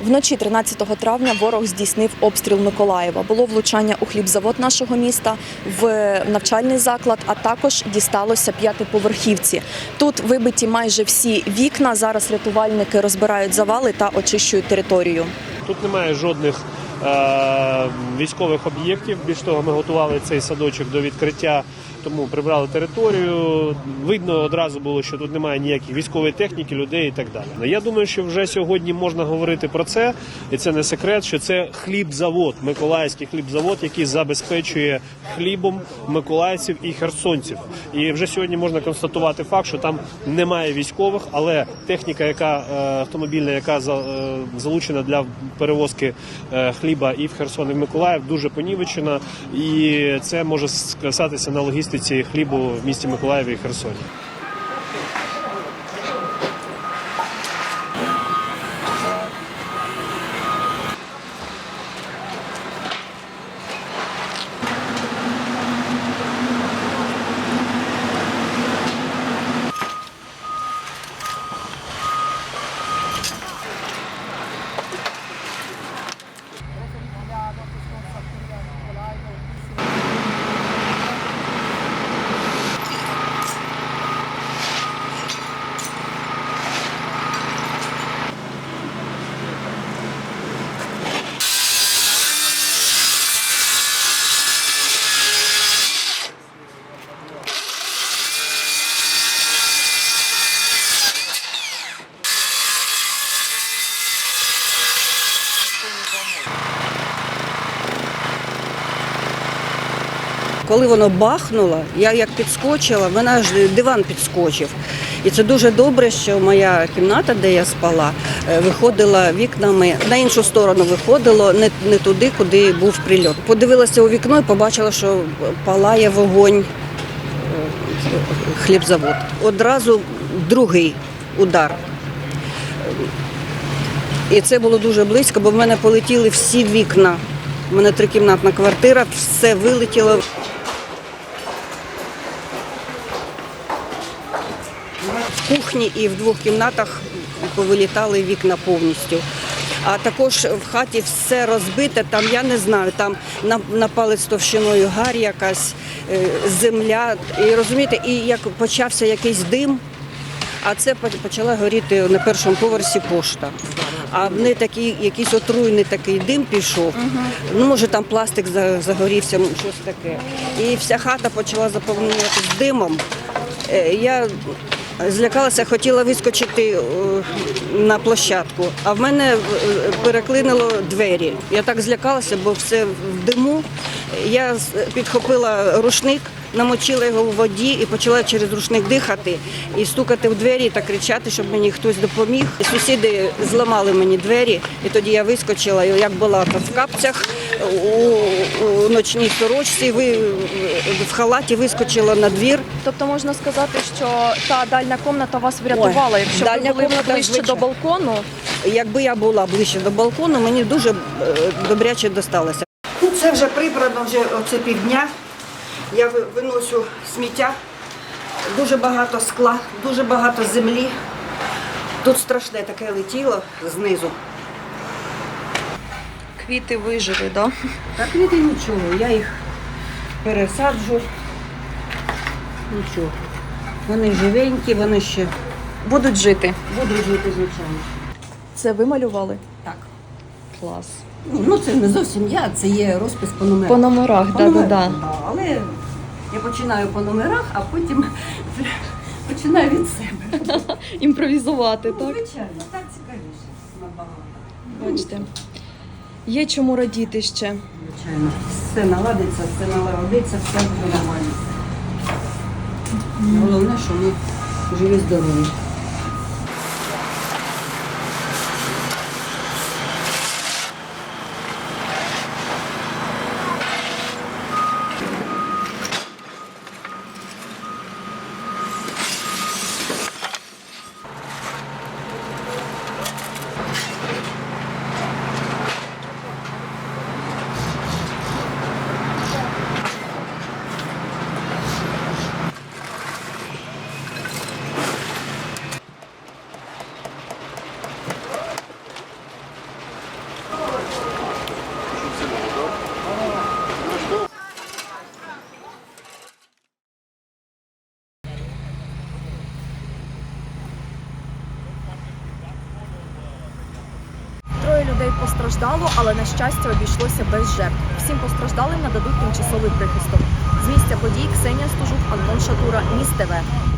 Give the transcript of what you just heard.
Вночі 13 травня ворог здійснив обстріл Миколаєва. Було влучання у хлібзавод нашого міста, в навчальний заклад, а також дісталося п'ятиповерхівці. Тут вибиті майже всі вікна. Зараз рятувальники розбирають завали та очищують територію. Тут немає жодних військових об'єктів. Більш того, ми готували цей садочок до відкриття, тому прибрали територію. Видно одразу було, що тут немає ніяких військової техніки, людей і так далі. Я думаю, що вже сьогодні можна говорити про це, і це не секрет, що це хлібзавод, миколаївський хлібзавод, який забезпечує хлібом миколаївців і херсонців. І вже сьогодні можна констатувати факт, що там немає військових, але техніка, яка е, автомобільна, яка е, залучена для перевозки е, хліба і в Херсон, і в Миколаїв, дуже понівечена, і це може скасатися на логістиці хлібу в місті Миколаєві і Херсоні. Коли воно бахнуло, я як підскочила, мене аж диван підскочив. І це дуже добре, що моя кімната, де я спала, е, виходила вікнами на іншу сторону виходило, не, не туди, куди був прильот. Подивилася у вікно і побачила, що палає вогонь е, хлібзавод. Одразу другий удар. І це було дуже близько, бо в мене полетіли всі вікна. У мене трикімнатна квартира, все вилетіло. В кухні і в двох кімнатах повилітали вікна повністю. А також в хаті все розбите, там я не знаю, там на, на палець товщиною гар якась, е, земля. І розумієте, і як почався якийсь дим, а це почала горіти на першому поверсі пошта. А в неї такий якийсь отруйний такий дим пішов. Ну, може, там пластик загорівся, щось таке. І вся хата почала заповнюватися димом. Е, Я злякалася, хотіла вискочити е, на площадку, а в мене е, переклинило двері. Я так злякалася, бо все в диму. Я підхопила рушник, намочила його в воді і почала через рушник дихати і стукати в двері та кричати, щоб мені хтось допоміг. Сусіди зламали мені двері, і тоді я вискочила, і як була там в капцях у, у ночній сорочці, ви в халаті вискочила на двір. Тобто можна сказати, що та дальня комната вас врятувала. Ой, Якщо дальня ви були комната, ближче до балкону, Якби я була ближче до балкону, мені дуже е, добряче досталося. Ну, це вже прибрано, вже оце півдня. Я ви- виносю сміття, дуже багато скла, дуже багато землі. Тут страшне таке летіло знизу. квіти вижили, да? Та квіти нічого, я їх пересаджу. Нічого. Вони живенькі, вони ще будуть жити. будуть жити, звичайно. Це ви малювали? Так. Клас. Ну, це не зовсім я, це є розпис по номерах. По номерах, По да, Але я починаю по номерах, а потім починаю від себе. Імпровізувати, так? Звичайно, так цікавіше набагато. Бачите. Є чому радіти ще. Звичайно. Все наладиться, все налагодиться, все буде нормально. Головне, що ми живі здорові. Постраждало, але на щастя обійшлося без жертв. Всім постраждалим нададуть тимчасовий прихисток. З місця подій Ксенія Стужук, Антон Шатура, Міст ТВ.